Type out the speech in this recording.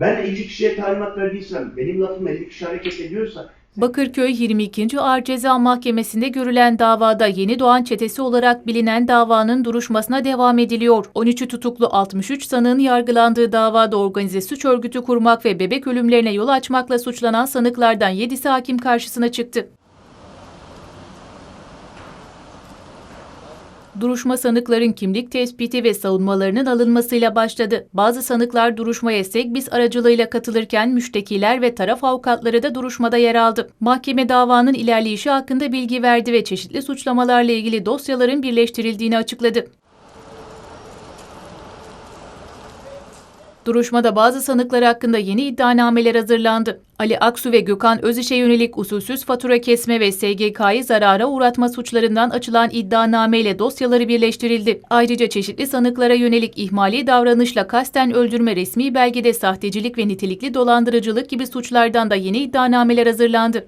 Ben 50 kişiye talimat verdiysem, benim lafım 50 kişi hareket ediyorsa Bakırköy 22. Ağır Ceza Mahkemesi'nde görülen davada Yeni Doğan Çetesi olarak bilinen davanın duruşmasına devam ediliyor. 13'ü tutuklu 63 sanığın yargılandığı davada organize suç örgütü kurmak ve bebek ölümlerine yol açmakla suçlanan sanıklardan 7'si hakim karşısına çıktı. Duruşma sanıkların kimlik tespiti ve savunmalarının alınmasıyla başladı. Bazı sanıklar duruşmaya Segbis aracılığıyla katılırken müştekiler ve taraf avukatları da duruşmada yer aldı. Mahkeme davanın ilerleyişi hakkında bilgi verdi ve çeşitli suçlamalarla ilgili dosyaların birleştirildiğini açıkladı. Duruşmada bazı sanıklar hakkında yeni iddianameler hazırlandı. Ali Aksu ve Gökhan Öziş'e yönelik usulsüz fatura kesme ve SGK'yı zarara uğratma suçlarından açılan iddianameyle dosyaları birleştirildi. Ayrıca çeşitli sanıklara yönelik ihmali davranışla kasten öldürme resmi belgede sahtecilik ve nitelikli dolandırıcılık gibi suçlardan da yeni iddianameler hazırlandı.